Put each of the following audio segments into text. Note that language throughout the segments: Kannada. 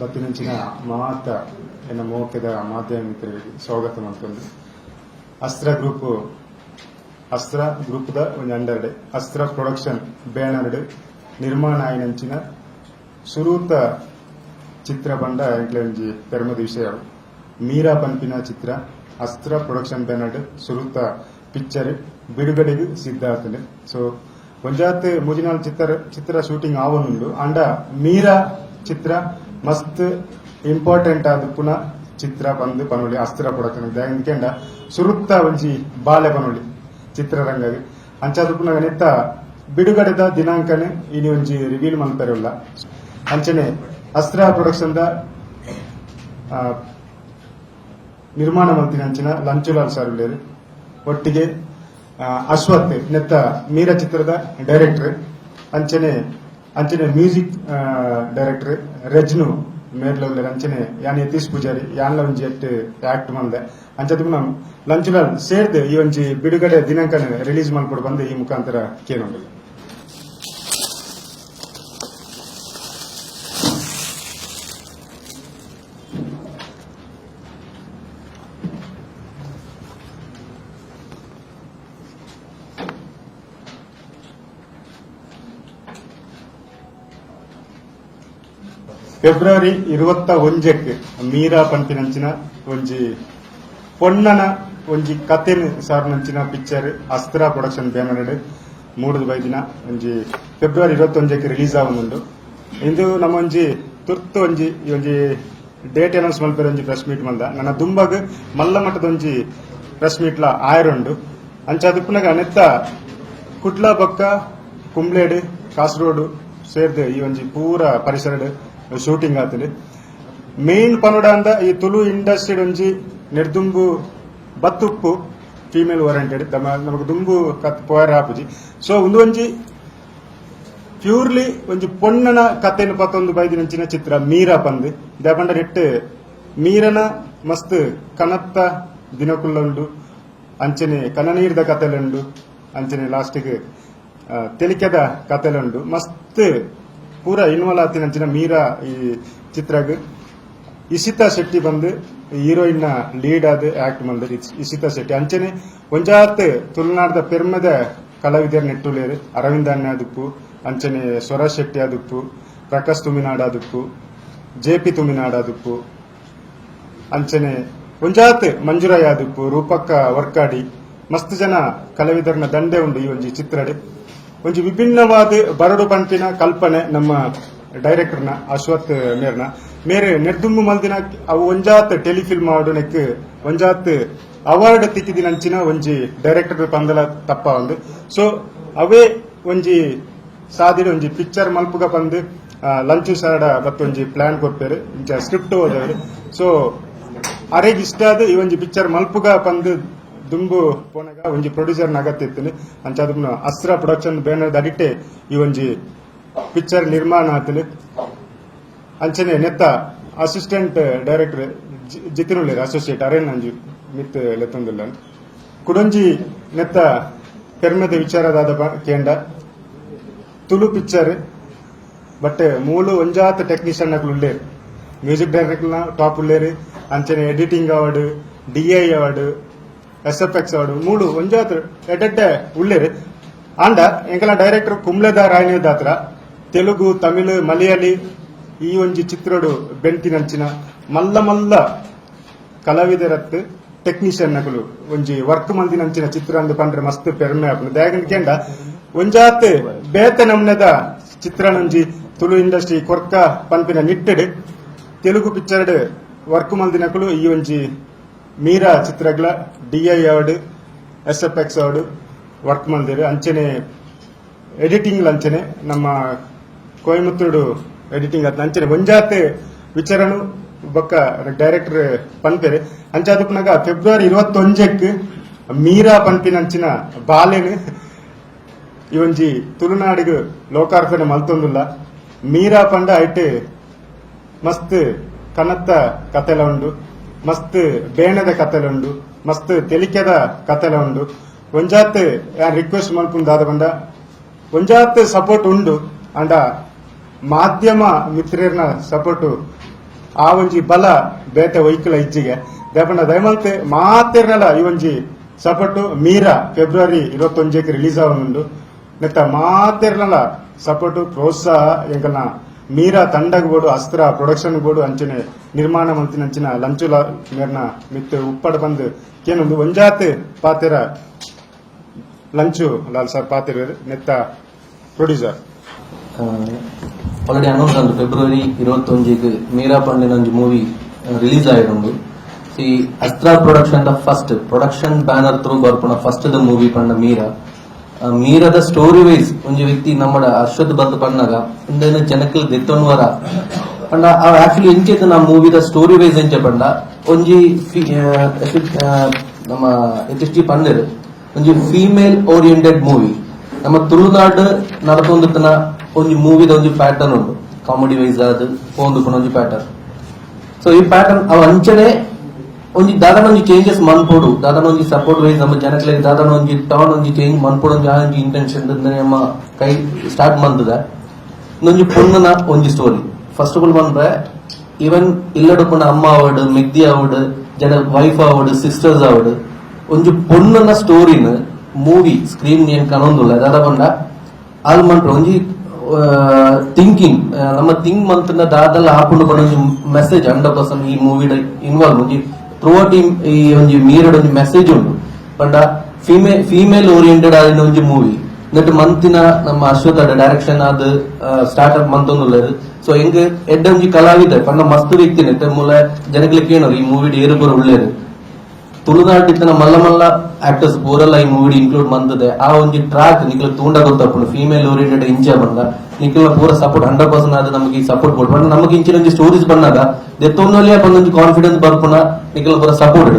ಬತ್ತಿನಂಚಿನ ಮಾತ ಎನ್ನ ಮೋಕೆದ ಮಾಧ್ಯಮ ಮಿತ್ರರಿಗೆ ಸ್ವಾಗತ ಮಾಡ್ಕೊಂಡು ಅಸ್ತ್ರ ಗ್ರೂಪ್, ಅಸ್ತ್ರ ಗ್ರೂಪ್ದ ಒಂದು ಅಂಡರ್ಡೆ, ಅಸ್ತ್ರ ಪ್ರೊಡಕ್ಷನ್ ಬ್ಯಾನರ್ಡ್ ನಿರ್ಮಾಣ ಆಯ್ನಂಚಿನ ಸುರೂತ ಚಿತ್ರ ಬಂಡ ಎಂಕ್ಲೆ ಒಂಜಿ ವಿಷಯ ಮೀರಾ ಪಂಪಿನ ಚಿತ್ರ, ಅಸ್ತ್ರ ಪ್ರೊಡಕ್ಷನ್ ಬ್ಯಾನರ್ಡ್ ಸುರೂತ ಪಿಕ್ಚರ್ ಬಿಡುಗಡೆಗೆ ಸಿದ್ಧ ಆಗ್ತದೆ. ಸೊ ಒಂಜಾತ್ ಮುಜಿನಾಲ್ ಚಿತ್ರ ಚಿತ್ರ ಶೂಟಿಂಗ್ ಆವನುಂಡು ಅಂಡ ಮೀರಾ ಚಿತ್ರ ಮಸ್ತ್ ಇಂಪಾರ್ಟೆಂಟ್ ಆದ ಪುನಃ ಚಿತ್ರ ಬಂದು ಪನೊಲಿ ಅಸ್ತ್ರ ಪ್ರೊಡಕ್ಷನ್ ಎಂಕೆಂಡ ಸುರುತ್ತ ಒಂಜಿ ಬಾಲೆ ಪನೊಲಿ ಚಿತ್ರರಂಗ ಅಂಚಾದ ಪುನಃ ನೆತ್ತ ಬಿಡುಗಡೆದ ದಿನಾಂಕನೆ ಇನಿ ಒಂಜಿ ರಿವೀಲ್ ಮಲ್ಪೆರಲ್ಲ ಅಂಚನೆ ಅಸ್ತ್ರ ಪ್ರೊಡಕ್ಷನ್ ದ ನಿರ್ಮಾಣ ಮಂತ್ರಿನಂಚಿನ ಲಂಚುಲಾಲ್ ಸರ್ ಉಳ್ಳೇರು ಒಟ್ಟಿಗೆ ಅಶ್ವಥ್ ನೆತ್ತ ಮೀರ ಚಿತ್ರದ ಡೈರೆಕ್ಟರ್ ಅಂಚನೆ ಅಂಚನೆ ಮ್ಯೂಸಿಕ್ ಡೈರೆಕ್ಟರ್ ರಜ್ನು ಮೇರ್ಲ ಅಂಚನೆ ಯಾನ್ ಯತೀಶ್ ಪೂಜಾರಿ ಯಾನ್ಲ ಒಂಜಿ ಎಟ್ ಆಕ್ಟ್ ಮಂದೆ. ಅಂಚದ ಲಂಚ್ ಲಂಚುಲಾಲ್ ಸೇರ್ದು ಈ ಒಂಜಿ ಬಿಡುಗಡೆ ದಿನಾಂಕನ ರಿಲೀಸ್ ಮಾಡ್ಕೊಂಡು ಬಂದು ಈ ಮುಖಾಂತರ ಕೇಳೋಣ ಫೆಬ್ರವರಿ ಇರುವತ್ತ ಒಂಜಕ್ಕೆ ಮೀರಾ ಪಂಪಿನಂಚಿನ ಒಂಜಿ ಪೊನ್ನನ ಒಂಜಿ ಕತೆನ್ ಸಾರ್ನಂಚಿನ ಪಿಕ್ಚರ್ ಅಸ್ತ್ರ ಪ್ರೊಡಕ್ಷನ್ ಬ್ಯಾನರ್ ಮೂಡುದು ಬೈದಿನ ಒಂಜಿ ಫೆಬ್ರವರಿ ಇರುವತ್ತೊಂಜಕ್ಕೆ ರಿಲೀಸ್ ಆವೊಂದುಂಡು ಇಂದು ನಮ್ಮ ಒಂಜಿ ತುರ್ತು ಒಂಜಿ ಒಂಜಿ ಡೇಟ್ ಅನೌನ್ಸ್ ಮಲ್ಪೆರ ಒಂಜಿ ಪ್ರೆಸ್ ಮೀಟ್ ಮಲ್ದ. ನನ್ನ ದುಂಬಗ್ ಮಲ್ಲ ಮಟ್ಟದ ಒಂಜಿ ಪ್ರೆಸ್ ಮೀಟ್ಲ ಆಯರುಂಡು ಅಂಚ ಅದಕ್ಕೂ ನೆತ್ತ ಕುಟ್ಲಾ ಪಕ್ಕ ಕುಂಬ್ಲೇಡ್ ಕಾಸರಗೋಡು ಸೇರ್ದೆ ಈ ಒಂಜಿ ಪೂರ ಪರಿಸರಡ್ ಶೂಟಿಂಗ್ ಆತುಂಡು ಮೇನ್ ಪನೋಡ ಅಂದ ಈ ತುಲು ಇಂಡಸ್ಟ್ರಿ ಒಂಜಿ ನೆಡ್ದುಂಬು ಬತ್ತುಪ್ಪು ಫೀಮೇಲ್ ಓರಿಯೆಂಟೆಡ್ ನಮಗೆ ದುಂಬು ಕತ್ ಪೋಯರ್ ಆಪುಜಿ ಸೊ ಒಂದು ಒಂಜಿ ಪ್ಯೂರ್ಲಿ ಒಂಜಿ ಪೊನ್ನನ ಕತೆನ್ ಪತ್ತೊಂದು ಬೈದಿನಂಚಿನ ಚಿತ್ರ ಮೀರಾ ಪಂದ್. ದಾಪಂಡ ನೆಟ್ ಮೀರನ ಮಸ್ತ್ ಕನತ್ತ ದಿನಕುಲ್ಲುಂಡು, ಅಂಚನೆ ಕನನೀರ್ದ ಕತೆಲುಂಡು, ಅಂಚನೆ ಲಾಸ್ಟಿಗೆ ತೆಲಿಕೆದ ಕತೆಲುಂಡು, ಮಸ್ತ್ ಪೂರ ಇನ್ವಾಲ್ವ್ ಆತಿನಂಚಿನ ಮೀರಾ ಈ ಚಿತ್ರಗ್ ಇಶಿತಾ ಶೆಟ್ಟಿ ಬಂದು ಹೀರೋಯಿನ್ನ ಲೀಡ್ ಆದ ಆಕ್ಟ್ ಬಂದು ಇಶಿತಾ ಶೆಟ್ಟಿ. ಅಂಚನೆ ಒಂಜಾತ್ ತುಳುನಾಡದ ಪೆರ್ಮದ ಕಲಾವಿದರ್ ನೆಟ್ಟುಲೇರು ಅರವಿಂದ ಆದುಪ್ಪು, ಅಂಚನೆ ಸ್ವರ ಶೆಟ್ಟಿ ಆದುಪ್ಪು, ಪ್ರಕಾಶ್ ತುಮಿನಾಡ್ ಆದುಪ್ಪು, ಜೆಪಿ ತುಮಿನಾಡ್ ಆದುಪ್ಪು, ಅಂಚನೆ ಒಂಜಾತ್ ಮಂಜುರಾಯ್ ಆದುಪ್ಪು, ರೂಪಕ್ಕ ವರ್ಕಾಡಿ. ಮಸ್ತ್ ಜನ ಕಲಾವಿದರ್ನ ದಂಡೆ ಉಂಡು ಈ ಒಂಜಿ ಚಿತ್ರಡ್. ಒಂಜಿ ವಿಭಿನ್ನವಾದ ಬರಡು ಪಂಪಿನ ಕಲ್ಪನೆ ನಮ್ಮ ಡೈರೆಕ್ಟರ್ನ, ಅಶ್ವಥ್ ಮೇರ್ನ. ಮೇರೆ ನೆರ್ದುಂಬು ಮಲ್ದಿನ ಅವು ಒಂಜಾತ್ ಟೆಲಿಫಿಲ್ಮ್ ಆಡೋಣಕ್ ಒಂಜಾತ್ ಅವಾರ್ಡ್ ತಿಕ್ಕಿದಿನಂಚಿನ ಒಂಜಿ ಡೈರೆಕ್ಟರ್ ಪಂದಲ ತಪ್ಪ ಒಂದು. ಸೊ ಅವೇ ಒಂಜಿ ಸಾದಿರ ಒಂಜಿ ಪಿಕ್ಚರ್ ಮಲ್ಪುಗ ಪಂದ್ ಲಂಚು ಸಾಡ ಬತ್ತೊಂಜಿ ಪ್ಲಾನ್ ಇಂಚ ಸ್ಕ್ರಿಪ್ಟ್ ಓದವರು. ಸೊ ಅರೆಗ್ ಇಷ್ಟ ಆದ ಈ ಒಂಜಿ ಪಿಕ್ಚರ್ ಮಲ್ಪುಗ ಪಂದ್ ದುಂಬು ಪೋನಗ ಒಂಜಿ ಪ್ರೊಡ್ಯೂಸರ್ ಇತ್ತು ಅಂಚಾದ ಅಸ್ತ್ರ ಪ್ರೊಡಕ್ಷನ್ ಬ್ಯಾನರ್ ದಡಿಟ್ಟೆ ಈ ಒಂಜಿ ಪಿಕ್ಚರ್ ನಿರ್ಮಾಣ ಆತಿನಿ. ಅಂಚನೆ ನೆತ್ತ ಅಸಿಸ್ಟೆಂಟ್ ಡೈರೆಕ್ಟರ್ ಜಿತಿನುಳ್ಳೇರು ಅಸೋಸಿಯೇಟ್ ಅರೇನ್ ಅಂಜಿ ಮಿತ್ ಲೆತ್ತೊಂದುಲ್ಲ ಕುಡೊಂಜಿ ನೆತ್ತ ಪೆರ್ಮೆದ ವಿಚಾರದಾದ ಕೇಂದ್ರ ತುಳು ಪಿಕ್ಚರ್ ಬಟ್ ಮೂಲು ಒಂಜಾತ ಟೆಕ್ನಿಷಿಯನ್ ಉಳ್ಳೇರು. ಮ್ಯೂಸಿಕ್ ಡೈರೆಕ್ಟರ್ ಟಾಪ್ ಉಳ್ಳೇರು. ಅಂಚನೆ editing award DI award S F X award ಮೂಲು ಒಂಜಾತ್ ಎಡ್ಡೆ ಉಳ್ಳೇರು ಆಂಡ, ಎಂಕಲ ಡೈರೆಕ್ಟರ್ ಕುಮ್ಲೆದ ರಾಯನೇದಾತ್ರ ತೆಲುಗು, ತಮಿಳು, ಮಲಯಾಳಿ, ಈ ಒಂಜಿ ಚಿತ್ರಡು ಬೆಂತಿನಂಚಿನ ಮಲ್ಲ ಮಲ್ಲ ಕಲಾವಿದರತ್ ಟೆಕ್ನಿಷಿಯನ್ ನಕಲು, ಒಂಜಿ ವರ್ಕ್ ಮಂದಿನಂಚಿನ ಚಿತ್ರ ಅಂದು ಪಂಡ್ರೆ ಮಸ್ತ್ ಪೆರ್ಮೆ ಆಪುಂಡು. ದಾಯಕಂಡ ಒಂಜಾತ್ ಬೇತೆ ನಮ್ನೆದ ಚಿತ್ರಣೊಂಜಿ ತುಳು ಇಂಡಸ್ಟ್ರಿ ಕೊರ್ಕ ಪಂಪಿನ ನಿಟ್ಟೆಡೆ, ತೆಲುಗು ಪಿಕ್ಚರ್ಡ್ ವರ್ಕ್ ಮಂದಿನಕಲು ಈ ಒಂಜಿ ಮೀರಾ ಚಿತ್ರಗಳ DI award, S F X award work ಮಾಡಿದ್ದೀರಿ ಅಂಚನೆ, ಎಡಿಟಿಂಗ್ ಅಂಚನೆ, ನಮ್ಮ ಕೊಯಮತ್ತೂರು ಎಡಿಟಿಂಗ್ ಅತ್ ಅಂಚನೆ ಒಂಜಾತೆ ವಿಚಾರನು ಬೊಕ್ಕ ಡೈರೆಕ್ಟರ್ ಪನ್ಪೆರೆ. ಅಂಚಾದ ಪುನಗ ಫೆಬ್ರವರಿ ಇರುವತ್ತೊಂಜಕ್ಕೆ ಮೀರಾ ಪನ್ಪಿನಂಚಿನ ಬಾಲೆನ್ ಈ ಒಂಜಿ ತುಳುನಾಡಿಗೆ ಲೋಕಾರ್ಪಣೆ ಮಲ್ತೊಂದುಲ್ಲ. ಮೀರಾ ಪಂಡ ಐಟೆ ಮಸ್ತ್ ಕನತ್ತ ಕತೆಲ ಉಂಡು. ಮಸ್ತ್ ಬೇಣದ ಕತೆಲ ಉಂಡು ಮಸ್ತ್ ತೆಲಿಕೆದ ಕತೆಲ ಉಂಡು ಒಂಜಾತ್ ರಿಕ್ವೆಸ್ಟ್ ಮಲ್ಪುಂದಾದ ಬಂದ. ಒಂಜಾತ್ ಸಪೋರ್ಟ್ ಉಂಡು. ಅಂಡ ಮಾಧ್ಯಮ ಮಿತ್ರರ್ನ ಸಪೋರ್ಟ್ ಆ ಒಂಜಿ ಬಲ ಬೇತೆ ವೈಕಲ ಇಜ್ಜಿಗೆ. ದೇಪಂಡ ದಯಮಂತ್ ಮಾತಿರ್ನಲ ಈ ಒಂಜಿ ಸಪೋರ್ಟ್ ಮೀರಾ ಫೆಬ್ರವರಿ ಇರುವತ್ತೊಂಜಕ್ಕೆ ರಿಲೀಸ್ ಆವನುಂಡು. ನೆತ್ತ ಮಾತಿರ್ನಲ ಸಪೋರ್ಟ್ ಪ್ರೋತ್ಸಾಹ ಎಂಕಲ್ನ ಮೀರಾ ತಂಡಗಳು ಅಸ್ತ್ರ ಪ್ರೊಡಕ್ಷನ್ ಪ್ರೊಡಕ್ಷನ್ಗಳು ಅಂಚನೆ ನಿರ್ಮಾಣ ಮಂತಿನ ಅಂಚಿನ ಲಂಚುಲ ಮೇರ್ನ ಮಿತ್ ಉಪ್ಪಡ ಬಂದು ಏನೊಂದು ಒಂಜಾತೆ ಪಾತೆರ ಲಂಚು, ಲಾಲ್ ಸರ್ ಪಾತೆರ ನೆತ್ತ ಪ್ರೊಡ್ಯೂಸರ್. ಆಲ್ರೆಡಿ ಅನೌನ್ಸ್ ಅಂದ್ರೆ ಫೆಬ್ರವರಿ ಇರುವತ್ತೊಂಜಿಗೆ ಮೀರಾ ಪಂಡಿನೊಂದು ಮೂವಿ ರಿಲೀಸ್ ಆಗಿರೋದು ಈ Astra production the first production banner through ಬರ್ಪಣ first the movie ಪಂಡ ಮೀರಾ. ಮೀರದ ಸ್ಟೋರಿ ವೈಸ್ ಒಂಜಿ ವ್ಯಕ್ತಿ ನಮ್ಮಡ ಅಶ್ವತ್ ಬಂದ ಪಣ್ಣಗ ಇಂದೇನು ಜನಕ್ಕಲ್ ದೆತ್ತೊನ್ವರ ಪಂಡ ಆಕ್ಚುಲಿ ಎಂಚೇತ ನಾ ಮೂವಿದ ಸ್ಟೋರಿ ವೈಸ್ ಎಂಚ ಪಂಡ, ಒಂಜಿ ನಮ್ಮ ಎತ್ತಿಷ್ಟಿ ಪಂಡರ್, ಒಂಜಿ ಫೀಮೇಲ್ ಓರಿಯೆಂಟೆಡ್ ಮೂವಿ ನಮ್ಮ ತುಳುನಾಡು ನಡತೊಂದಿತ್ತಿನ ಒಂಜಿ ಮೂವಿದ ಒಂಜಿ ಪ್ಯಾಟರ್ನ್ ಉಂಟು. ಕಾಮಿಡಿ ವೈಸ್ ಆದ ಒಂದು ಒಂಜಿ ಪ್ಯಾಟರ್ನ್ ಸೊ ಈ ಪ್ಯಾಟರ್ನ್ ಅವ ಅಂಚನೆ ಒಂಜಿ ದಾದಾನ ಒಂಜಿ ಚೇಂಜಸ್ ಮನ್ಪೋಡು. ದಾದನ ಒಂಜಿ ಸಪೋರ್ಟ್ ವೈಸ್ ನಮ್ಮ ಜನಕ್ಲೆಗ್ ದಾದನ ಒಂಜಿ ಟೌನ್ ಒಂದು ಚೇಂಜ್ ಮನ್ಪೋಡು ಒಂದು ಇಂಟೆನ್ಷನ್ ನಮ್ಮ ಕೈ ಸ್ಟಾರ್ಟ್ ಮಂತದ ಇನ್ನೊಂದು ಪೊಣ್ಣನ ಒಂದು ಸ್ಟೋರಿ ಫಸ್ಟ್ ಆಫ್ ಆಲ್ ಬಂದ್ರೆ ಈವನ್ ಇಲ್ಲಡುಪುನ ಅಮ್ಮ ಅವಡ್, ಮೆಗ್ದಿ ಅವಡ್, ಜನ ವೈಫ್ ಅವಡ್ ಸಿಸ್ಟರ್ಸ್ ಅವಡ್ ಒಂದು ಪೊಣ್ಣನ ಸ್ಟೋರಿನ ಮೂವಿ ಸ್ಕ್ರೀನ್ ಏನ್ ಕನೊಂದುಲ್ಲ ದಾದ ಬಂದ ಆಲ್ ಮಂಟ್ರು ಒಂಜಿ ಥಿಂಕಿಂಗ್ ನಮ್ಮ ಥಿಂಕ್ ಮಂತ್ನ ದಾದಲ್ಲ ಹಾಕೊಂಡು ಒಂಜಿ ಮೆಸೇಜ್ ಹಂಡ್ರೆಡ್ ಪರ್ಸೆಂಟ್ ಈ ಮೂವಿಡ ಇನ್ವಾಲ್ವ್ ಒಂಜಿ ಥ್ರೂಔಟ್ ಈ ಒಂಜಿ ಮೀರಡ್ ಒಂಜಿ ಮೆಸೇಜ್ ಉಂಟು ಪಂಡ ಫೀಮೇಲ್ ಫೀಮೇಲ್ ಓರಿಯೆಂಟೆಡ್ ಆದಿನ ಒಂಜಿ ಮೂವಿ എന്നിട്ട് ಮಂತಿನ ನಮ್ಮ ಅಶ್ವತ್ ಡೈರೆಕ್ಷನ್ ಅದು ಸ್ಟಾರ್ಟ್ ಅಪ್ ಮಂತೊಂದುಳ್ಳದು ಸೊ ಎಂಗ್ ಎಡ್ಡ ಒಂಜಿ ಕಲಾವಿದ ಪಂಡ ಮಸ್ತ್ ವ್ಯಕ್ತಿನ ಇತ್ತೆ ಮೂಲ ಜನಗಳಿಗೆ ಏನೋ ಈ ಮೂವಿ ಏರು ಬರ ತುಳುನಾಟಿನ ಮಲ್ಲ ಮಲ್ಲ ಆಕ್ಟರ್ಸ್ ಬೋರಲ್ಲ ಈ ಮೂವಿ ಇನ್ಕ್ಲೂಡ್ ಬಂದದೆ. ಆ ಒಂದು ಟ್ರಾಕ್ ನಿಖಲ್ ತೂಂಡ ಗೊತ್ತಪ್ಪುಂಡು ಫೀಮೇಲ್ ಓರಿಯೆಂಟೆಡ್ ಇಂಚ ಬಂದ. ನಿಖಲ್ ಪೂರ ಸಪೋರ್ಟ್ ಹಂಡ್ರೆಡ್ ಪರ್ಸೆಂಟ್ ಆದ ನಮಗೆ ಸಪೋರ್ಟ್ ಕೊಡ್. ಬಟ್ ನಮಗೆ ಇಂಚಿನ ಒಂದು ಸ್ಟೋರೀಸ್ ಬಂದಾಗ ದೆತ್ತೊನ್ನೊಲಿಯ ಬಂದೊಂದು ಕಾನ್ಫಿಡೆನ್ಸ್ ಬರ್ಪುನ ನಿಖಲ್ ಪೂರ ಸಪೋರ್ಟ್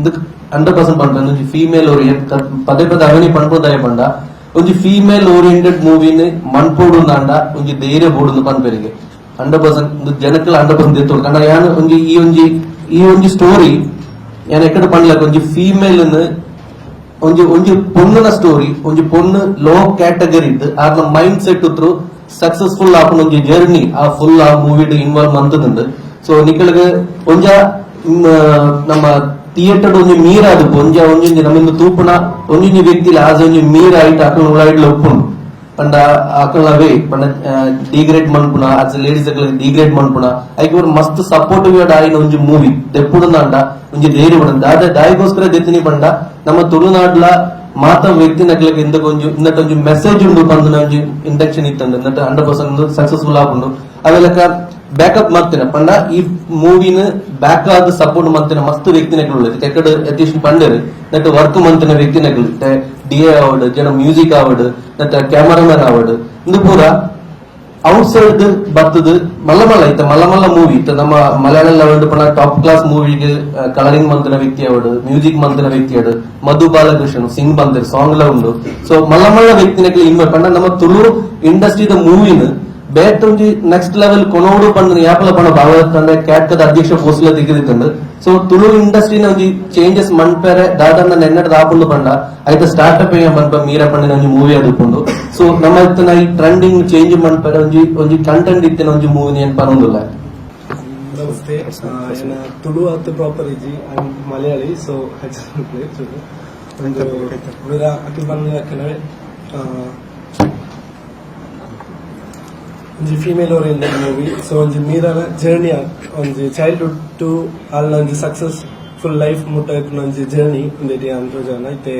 ಇದಕ್ಕೆ ಹಂಡ್ರೆಡ್ ಪರ್ಸೆಂಟ್ ಬಂದ. ಒಂದು ಫೀಮೇಲ್ ಓರಿಯೆಂಟ್ ಪದೇ ಪದೇ ಅವನಿ ಪಣ್ಪುದಾಯ ಬಂದ. ಒಂದು ಫೀಮೇಲ್ ಓರಿಯೆಂಟೆಡ್ ಮೂವಿನ ಮಣ್ಪೋಡು ನಾಂಡ, ಒಂದು ಧೈರ್ಯ ಬೋಡು ಪನ್ಪೆರಿಗೆ ಹಂಡ್ರೆಡ್ ಪರ್ಸೆಂಟ್ ಜನಕ್ಕೆ ಹಂಡ್ರೆಡ್ ಪರ್ಸೆಂಟ್ ದೆತ್ತೋಡು ಕಾರಣ ಯಾನ್ ಈ ಒಂದು ಈ ಒಂದು ಸ್ಟೋರಿ నేను ఎక్కడ పనిలే కొంచెం ఫీమేల్ని ಒಂಜಿ ಒಂಜಿ ಪೊನ್ನನ ಸ್ಟೋರಿ ಒಂಜಿ ಪೊನ್ನ ಲೋ ಕ್ಯಾಟಗರಿ ಇದ್ದು ಆರ್ನ ಮೈಂಡ್ ಸೆಟ್ ಉತ್ರು ಸಕ್ಸಸ್ಫುಲ್ ಆಪುನ ಒಂಜಿ ಜರ್ನಿ ಆ ಫುಲ್ ಆ ಮೂವಿಡ್ ಇನ್ವಾಲ್ವ್ ಮಂತದುಂಡು ಸೊ ನಿಕಳಗ ಒಂಜ ನಮ್ಮ ಥಿಯೇಟರ್ ಒಂಜಿ ಮೀರಾದು ಒಂಜ ಒಂಜಿ ನಮ್ಮಿಂದ ತೂಪುನ ಒಂಜಿ ವ್ಯಕ್ತಿಲಿ ಆಜ ಒಂಜಿ ಮೀರಾಯಿಟ್ ಆತನ ಉಳಾಯಿಡ್ಲ ಒಪ್ಪುಂಡು ಪಂಡ ಅಕಲ್ನವೇ ಪಂಡ ಡಿಗ್ರೇಡ್ ಮನ್ಪುನ ಆಸ್ ಲೇಡೀಸ್ ಅಕಲ್ ಡಿಗ್ರೇಡ್ ಮನ್ಪುನ ಐಕ್ ஒரு ಮಸ್ತ್ ಸಪೋರ್ಟಿವ್ ಆಯ್ನ ಒಂಜಿ ಮೂವಿ ದೆಪ್ಪುಡುಂದಾಂಡ ಒಂಜಿ ಧೈರ್ಯ ಪಡ ದಾದ ದಾಯಿಗೋಸ್ಕರ ದೆತ್ತಿನಿ ಪಂಡ, ನಮ್ಮ ತುಳುನಾಡ್ಲ ಮಾತ ವ್ಯಕ್ತಿ ನಕ್ಲಕ್ಕೆ ಇಂದ ಒಂಜಿ ಇಂದಟ ಒಂಜಿ ಮೆಸೇಜ್ ಉಂಡು ಪಂದು ಒಂಜಿ ಇಂಡಕ್ಷನ್ ಇತ್ತಂಡು ಇಂದಟ ಹಂಡ್ರೆಡ್ ಪರ್ಸೆಂಟ್ ಸಕ್ಸಸ್ಫುಲ್ ಆಪುಂಡು. ಅವೆಲ್ಲಕ ಬ್ಯಾಕಪ್ ಮಾಡ್ತೇನೆ. ಪಂಡ ಈ ಮೂವಿನ ಬ್ಯಾಕ್ ಆದ ಸಪೋರ್ಟ್ ಮಾಡ್ತೇನೆ ಮಸ್ತ್ ವ್ಯಕ್ತಿ ನಕಲು ಎಕಡೆ ಯತೀಶ್ ಪಂಡರ್ ನೆಟ್ ವರ್ಕ್ ಮಂತಿನ ವ್ಯಕ್ತಿ ನಕಲು. ಡಿ ಎ ಆವಡ್ ಜನ ಮ್ಯೂಸಿಕ್ ಆವಡ್ ನೆಟ್ ಕ್ಯಾಮರಾಮನ್ ಆವಡ್ ಇಂದು ಪೂರ ಔಟ್ ಸೈಡ್ ಬರ್ತದ ಮಲ್ಲ ಮಲ್ಲ ಇತ್ತ ಮಲ್ಲ ಮಲ್ಲ ಮೂವಿ ಇತ್ತ ನಮ್ಮ ಮಲಯಾಳ ಲೆವೆಲ್ ಪಣ ಟಾಪ್ ಕ್ಲಾಸ್ ಮೂವಿಗೆ ಕಲರಿಂಗ್ ಮಂತಿನ ವ್ಯಕ್ತಿ ಅವಡು ಮ್ಯೂಸಿಕ್ ಮಂತಿನ ವ್ಯಕ್ತಿ ಅವಡು ಮಧು ಬಾಲಕೃಷ್ಣ ಸಿಂಗ್ ಬಂದಿರ್ ಸಾಂಗ್ ಲ ಉಂಡು ಸೊ ಮಲ್ಲ ಮಲ್ಲ ವ್ಯಕ್ತಿನಕ್ಕೆ ಇನ್ವೆ ಪಂಡ ನಮ್ಮ ತುಳು ಇಂಡಸ್ಟ್ರಿದ ಮೂವಿನ ಬೇಟ್ ನೆಕ್ಸ್ಟ್ ಲೆವೆಲ್ ಕೊನೋಡು ಪಂಡ ಯಾಪಲ ಭಾವತ್ ಅಂದ್ರೆ ಕ್ಯಾಟ್ಕದ ಅಧ್ಯಕ್ಷ ಪೋಸ್ಲ ತೆಗೆದಿತ್ತಂಡು ಸೊ ತುಳು ಇಂಡಸ್ಟ್ರಿನ ಒಂಜಿ ಚೇಂಜಸ್ ಮನ್ಪೆರೆ ದಾದನ್ನ ನೆನ್ನಡ ದಾಪುಂಡು ಪಂಡ ಐತ ಸ್ಟಾರ್ಟ್ಅಪ್ ಏನ್ ಮನ್ಪ ಮೀರ ಪಂಡಿನ ಒಂಜಿ ಮೂವಿ ಅದುಪುಂಡು ಸೊ ನಮ್ಮ ಇತ್ತನ ಈ ಟ್ರೆಂಡಿಂಗ್ ಚೇಂಜ್ ಮನ್ಪೆರೆ ಒಂಜಿ ಒಂಜಿ ಕಂಟೆಂಟ್ ಇತ್ತಿನ ಒಂಜಿ ಮೂವಿ ಏನ್ ಪನೊಂದುಲ್ಲ ನಮಸ್ತೆ. ತುಳು ಅತ್ ಪ್ರಾಪರ್ ಇಜಿ ಐ ಮಲಯಾಳಿ ಸೊ ಒಂದು ಬಂದ ಯಾಕಂದ್ರೆ ಒಂಜಿ ಫೀಮೇಲ್ ಓರಿಯೆಂಟೆಡ್ ಮೂವಿ ಸೊ ಒಂಜಿ ಮೀರನ ಜರ್ನಿ ಒಂಜಿ ಚೈಲ್ಡ್ಹುಡ್ ಟು ಅಲ್ಲ ಒಂಜಿ ಸಕ್ಸಸ್ಫುಲ್ ಲೈಫ್ ಮುಟ್ಟ ಒಂಜಿ ಜರ್ನಿ ಇಂದೇಟಿ ಅಂತ ಜನ ಇತ್ತೆ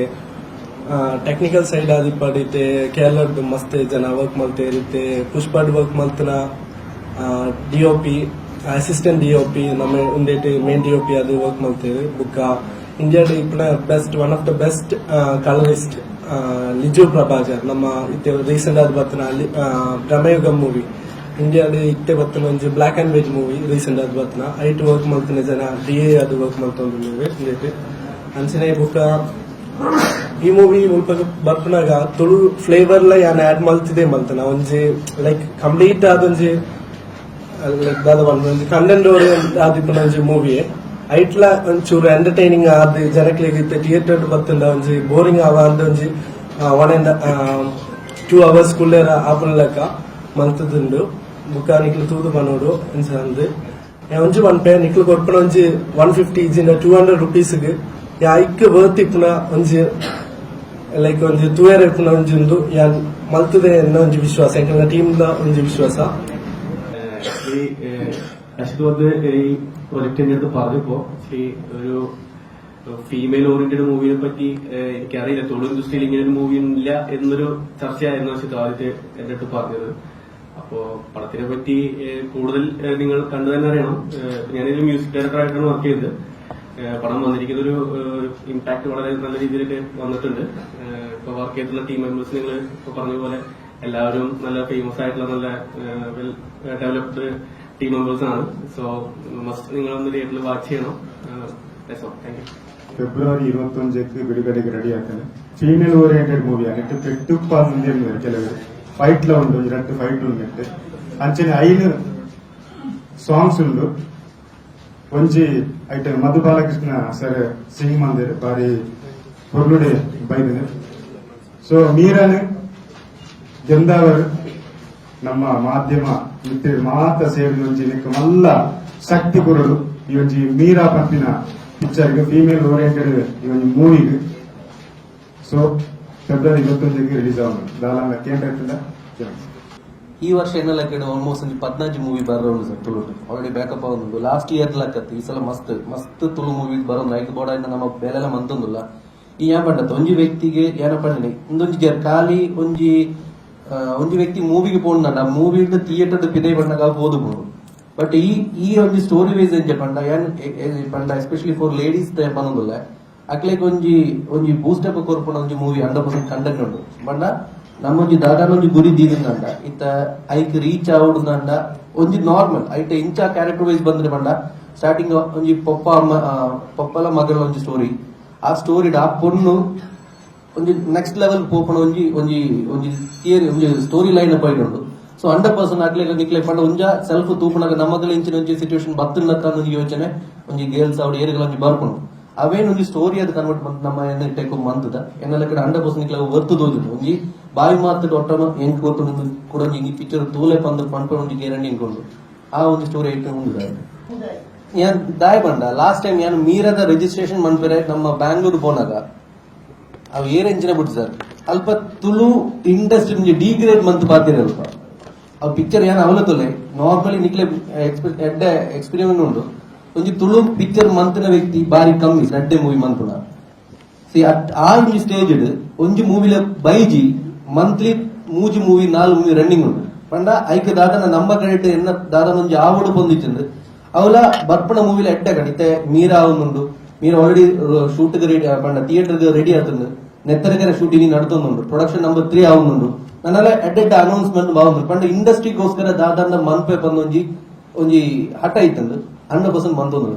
ಟೆಕ್ನಿಕಲ್ ಸೈಡ್ ಆದಿಪ್ಪಡ್ ಇತ್ತೆ ಕೇರಳದ ಮಸ್ತ್ ಜನ ವರ್ಕ್ ಮಲ್ತೆ ಇರುತ್ತೆ. ಪುಷ್ಪಡ್ work ಮಲ್ತನ D O P assistant D O P ನಮ್ಮ ಮೇನ್ ಡಿ ಒ ಪಿ ಅದು ವರ್ಕ್ ಮಲ್ತೇವೆ ಬುಕ್ಕ ಇಂಡಿಯಾದ ಇಪ್ಪನ best one of the best colourist Liju Prabhaja ನಮ್ಮ ಇತ್ತೆ ರೀಸೆಂಟ್ ಆದ ಬರ್ತನ ಭ್ರಮಯುಗ ಮೂವಿ ಇಂಡಿಯಾದ ಇತ್ತೆ ಬರ್ತನ ಒಂಜಿ black and white movie recent ಆದ ಬರ್ತನ. ಐಟ್ ವರ್ಕ್ ಮಾಡ್ತಾನೆ ಜನ ಡಿ ಎ ಅದು ವರ್ಕ್ ಮಾಡ್ತೊಂದು ಮೂವಿ ಇಂದೇಟಿ ಅಂಚನೆ ಬುಕ್ಕ, ಈ ಮೂವಿ ಮುಲ್ಪ ಬರ್ಪನಾಗ ತುಳು ಫ್ಲೇವರ್ ಲ ಯಾನ್ ಆಡ್ ಮಲ್ತಿದೆ ಮಲ್ತನ ಒಂಜಿ ಲೈಕ್ ಕಂಪ್ಲೀಟ್ ಆದೊಂಜಿ ಲೈಕ್ ದಾದ ಒಂದು ಕಂಟೆಂಟ್ ಆದಿಪ್ಪನ ಒಂಜಿ ಮೂವಿ ಐಟ್ಲ ಒಂಚೂರು ಎಂಟರ್ಟೈನಿಂಗ್ ಆದ ಜನಕ್ಲಿಗೆ ಇತ್ತೆ ಥಿಯೇಟರ್ ಬತ್ತುಂಡ ಒಂಜಿ ಬೋರಿಂಗ್ ಆವ ಅಂದ ಒಂಜಿ ಒನ್ ಅಂಡ್ ಟೂ ಅವರ್ಸ್ ಕುಲ್ಲೇರ ಆಪುನ ಲೆಕ್ಕ ಮಂತದುಂಡು ಬುಕ್ಕ ನಿಕ್ಲು ತೂದು ಪನೋಡು ಅಂಚ ಅಂದು ಒಂಜಿ ಪನ್ಪೆ ನಿಕ್ಲು ಕೊಡ್ಪನ ಒಂಜಿ ಒನ್ ಫಿಫ್ಟಿ ಇಜಿನ ಟೂ ಹಂಡ್ರೆಡ್ ರುಪೀಸ್ಗೆ ಯಾ ಐಕ್ ವರ್ತ್ ಇಪ್ಪುನ ಒಂಜಿ ಲೈಕ್ ಒಂಜಿ ತೂಯರ್ ಇಪ್ಪುನ ಒಂಜಿ ಉಂದು ಯಾ ಮಲ್ತದೆ ಎನ್ನ ಒಂಜಿ ವಿಶ್ವಾಸ ಯಾಕಂದ್ರೆ ದ ಒಂಜಿ ವಿಶ್ವಾಸ ಅಷ್ಟು ಈ പ്രൊജക്ടിന്റെ അടുത്ത് പറഞ്ഞപ്പോ ഒരു ഫീമെയിൽ ഓറിയന്റഡ് മൂവിയെ പറ്റി എനിക്കറിയില്ല. തൊഴിൽ ഇൻഡസ്ട്രിയിൽ ഇങ്ങനെ ഒരു മൂവി ഇല്ല എന്നൊരു ചർച്ചയായിരുന്നു ആ ആദ്യത്തെ എന്റെ അടുത്ത് പറഞ്ഞത്. അപ്പോ പടത്തിനെ പറ്റി കൂടുതൽ നിങ്ങൾ കണ്ടു തന്നെ അറിയണം. ഞാനൊരു മ്യൂസിക് ഡയറക്ടറായിട്ടാണ് വർക്ക് ചെയ്തത്. പടം വന്നിരിക്കുന്ന ഒരു ഇമ്പാക്ട് വളരെ നല്ല രീതിയിലൊക്കെ വന്നിട്ടുണ്ട്. ഇപ്പൊ വർക്ക് ചെയ്തിട്ടുള്ള ടീം മെമ്പേഴ്സ് നിങ്ങൾ ഇപ്പൊ പറഞ്ഞ പോലെ എല്ലാവരും നല്ല ഫേമസ് ആയിട്ടുള്ള നല്ല ഡെവലപ്ഡ് ടീം മെമ്പേഴ്സ് ആണ് സോ മസ്റ്റ് നിങ്ങളൊന്ന് തിയേറ്ററിൽ വാച്ച് ചെയ്യണം താങ്ക് യു ಫೆಬ್ರವರಿ ഇരുപത്തൊഞ്ചക്ക് ಬಿಡುಗಡೆಗೆ ರೆಡಿ ಆಗ್ತಾನೆ ಫೀಮೇಲ್ ಓರಿಯೆಂಟೆಡ್ ಮೂವಿ ಅನ್ನಿಟ್ಟು ಪೆಟ್ಟುಪ್ಪ ಮುಂದೆ ಕೆಲವರು ಫೈಟ್ ಲ ಉಂಡು ಎರಡು ಫೈಟ್ ಉಂಡು ಅಂಚನೆ ಐನು ಸಾಂಗ್ಸ್ ಉಂಡು ಒಂಜಿ ಐಟ ಮಧು ಬಾಲಕೃಷ್ಣ ಸರ್ ಸಿಂಗ್ ಮಂದಿರ್ ಬಾರಿ ಪೊರ್ಲುಡೆ ಬೈದಿನ ಸೊ ಮೀರನ್ ಗೆಂದಾವರು ನಮ್ಮ ಮಾಧ್ಯಮ, ಮತ್ತೆ ಮಾತ ನಿಕ್ಕ ಮಲ್ಲ ಶಕ್ತಿ ಕೊರಡು ಈ ಒಂಜಿ ಮೀರಾ ಪಂಪಿನ ಪಿಕ್ಚರ್ಗೆ ಫೀಮೇಲ್ ಓರಿಯಂಟೆಡ್ ಈ ಮೂವಿ ಮೂವಿಗೆ. ಸೊ ಫೆಬ್ರವರಿ ಇಪ್ಪತ್ತೊಂದಕ್ಕೆ ರಿಲೀಸ್ ಆಗೋದು. ದಾಲಾಂಗ ಕೇಂದ್ರ ಈ ವರ್ಷ ಎನ್ನಲಕ್ಕೆ ಆಲ್ಮೋಸ್ಟ್ ಒಂದು ಪದ್ನಾಜು ಮೂವಿ ಬರೋದು ಸರ್ ತುಳು ಆಲ್ರೆಡಿ ಬ್ಯಾಕಪ್ ಆಗೋದು ಲಾಸ್ಟ್ ಇಯರ್ ಲಕ್ಕತ್ತು ಈ ಸಲ ಮಸ್ತ್ ಮಸ್ತ್ ತುಳು ಮೂವಿ ಬರೋದು. ಐದು ಬೋಡ ನಮ್ಮ ಬೇಲೆಲ್ಲ ಮಂತೊಂದುಲ್ಲ ಈ ಏನ್ ಪಂಡತ್ತು ಒಂಜಿ ವ್ಯಕ್ತಿಗೆ ಏನ ಪಂಡನೆ ಜರ ಖಾಲಿ, ಒಂಜಿ ಒಂಜಿ ವ್ಯಕ್ತಿ ಮೂವಿಗೆ ಮೂವಿ ಥಿಯೇಟರ್ ಪಿದೈ ಪಂಡಗ ಹೋದು ಬೋದು ಬಟ್ ಈ ಈ ಒಂಜಿ ಸ್ಟೋರಿ ವೈಸ್ ಎಂಚ ಪಂಡ ಏನ್ ಎ- ಎ- ಪಂಡ ಎಸ್ಪೆಷಲಿ ಫಾರ್ ಲೇಡೀಸ್ ಪನ್ನೊಂದುಲ್ಲ ಅಕ್ಲೆಗ್ ಒಂಜಿ ಒಂಜಿ ಅಪ್ ಕೊರ್ಪುನ ಒಂಜಿ ಮೂವಿ ಹಂಡ್ರೆಡ್ ಪರ್ಸೆಂಟ್ ಕಂಟೆಂಟ್ ಉಂಡು ಪಂಡ ನಮ್ಮೊಂಜಿ ದಾದಾನ ಒಂಜಿ ಗುರಿ ದೀದಿಂದಂಡ ಇತ್ತ ಐಕ್ ರೀಚ್ ಆವಡುದಂಡ ಒಂಜಿ ನಾರ್ಮಲ್ ಐಟ ಇಂಚ ಕ್ಯಾರೆಕ್ಟರ್ ವೈಸ್ ಬಂದ್ರೆ ಪಂಡ ಸ್ಟಾರ್ಟಿಂಗ್ ಒಂಜಿ ಪೊಪ್ಪ, ಅಮ್ಮ ಪೊಪ್ಪಲ ಮಗಳ ಒಂಜಿ ಸ್ಟೋರಿ ಆ ಸ್ಟೋರಿ ಆ ಪೊಣ್ಣು ಒಂಜಿ ನೆಕ್ಸ್ಟ್ ಲೆವೆಲ್ ಪೋಪಣ ಒಂಜಿ ಒಂಜಿ ಒಂಜಿ ಥಿಯರಿ ಒಂಜಿ ಸ್ಟೋರಿ ಲೈನ್ ಪಾಯಿಂಟ್ ಉಂಟು. ಸೊ ಹಂಡ್ರೆಡ್ ಪರ್ಸೆಂಟ್ ಆಗ್ಲೇ ನಿಕ್ಲೆ ಪಂಡ ಒಂಜ ಸೆಲ್ಫ್ ತೂಪಣಾಗ ನಮ್ಮಗಳ ಇಂಚಿನ ಒಂಜಿ ಸಿಚುವೇಶನ್ ಬತ್ತುನಕ್ಕ ಒಂಜಿ ಯೋಚನೆ ಒಂಜಿ ಗೇಲ್ಸ್ ಅವ್ರು ಏರಿಗಳ ಒಂಜಿ ಬರ್ಕೊಂಡು ಅವೇನ್ ಒಂಜಿ ಸ್ಟೋರಿ ಅದು ಕನ್ವರ್ಟ್ ಮಂತ್ ನಮ್ಮ ಎನ್ನ ಟೆಕ್ ಮಂತದ ಎನ್ನೆಲ್ಲ ಕಡೆ ಹಂಡ್ರೆಡ್ ಪರ್ಸೆಂಟ್ ನಿಕ್ಲೆ ವರ್ತು ದೋಜು ಒಂಜಿ ಬಾಯಿ ಮಾತು ಒಟ್ಟನ ಎಂಕ್ ಗೊತ್ತು ಕೂಡ ಒಂಜಿ ಪಿಕ್ಚರ್ ತೂಲೆ ಪಂದ್ ಪಂಪ ಒಂಜಿ ಗ್ಯಾರಂಟಿ ಇನ್ಕೊಂಡು ಆ ಒಂದು ಸ್ಟೋರಿ ಐಟಮ್ ಮುಂದೆ ಏನ್ ದಾಯ್ ಬಂಡ ಲಾಸ್ಟ್ ಟೈಮ್ ಏನು ಮೀರದ ರಿಜಿಸ್ಟ್ರೇಷನ್ ಮನ್ಪೆರೆ ನಮ್ಮ ಬ್ಯಾಂಗ್ಳೂರ್ ಪೋನಾಗ ಅವು ಎಂಚಿನ ಬಿಟ್ಟು ಸರ್. ಅಲ್ಪ ತುಳು ಇಂಡಸ್ಟ್ರಿ ಡಿಗ್ರೇಡ್ ಮಂತ್ ಪಾತಿರ ಅಲ್ಪ. ಅವ್ ಪಿಕ್ಚರ್ ಏನ್ ಅವಲತೊಲೆ ನಾರ್ಮಲಿ ನಿಕ್ಲೆ ಎಡ್ಡ ಎಕ್ಸ್ಪೀರಿಯನ್ಸ್ ಉಂಡು ಒಂಜಿ ತುಳು ಪಿಕ್ಚರ್ ಮಂತ್ನ ವ್ಯಕ್ತಿ ಬಾರಿ ಕಮ್ಮಿ ಸಡ್ಡೆ ಮೂವಿ ಮಂತ್ನ ಸಿ ಆ ಒಂಜಿ ಸ್ಟೇಜ್ ಒಂಜಿ ಮೂವಿಲ ಬೈಜಿ ಮಂತ್ಲಿ ಮೂಜಿ ಮೂವಿ ನಾಲ್ ಮೂವಿ ರನ್ನಿಂಗ್ ಉಂಟು. ಪಂಡ ಐಕ ದಾದನ ನಮ್ಮ ಕ್ರೆಡಿಟ್ ಎನ್ನ ದಾದನ ಒಂಜಿ ಆವಡು ಪೊಂದಿಚ್ಚುಂಡು ಅವಲ ಬರ್ಪಣ ಮೂವಿಲ ಎಡ್ಡ ಕಡಿತೆ ಮೀರಾ ಆವೊಂದುಂಡು ಮೀರ ಆಲ್ರೆಡಿ ಶೂಟ್ ರೆಡಿ ಪಂಡ ಥಿಯೇಟರ್ ರೆಡಿ ಆತಂದು ನೆತ್ತರಗರ ಶೂಟಿಂಗ್ ನಡ್ತೊಂದುಂಡು ಪ್ರೊಡಕ್ಷನ್ ನಂಬರ್ ತ್ರೀ ನನ್ನೆಲ್ಲ ಎಡ್ಡ ಎಡ್ಡ ಅನೌನ್ಸ್ಮೆಂಟ್ ಬಾವುಂಡು ಪಂಡ ಇಂಡಸ್ಟ್ರಿಗೋಸ್ಕರ ದಾದಾಂದ ಮನ್ಪೆ ಬಂದೊಂಜಿ ಒಂಜಿ ಹಠ ಇತ್ತಂದು. Hundred percent ಬಂದೊಂದು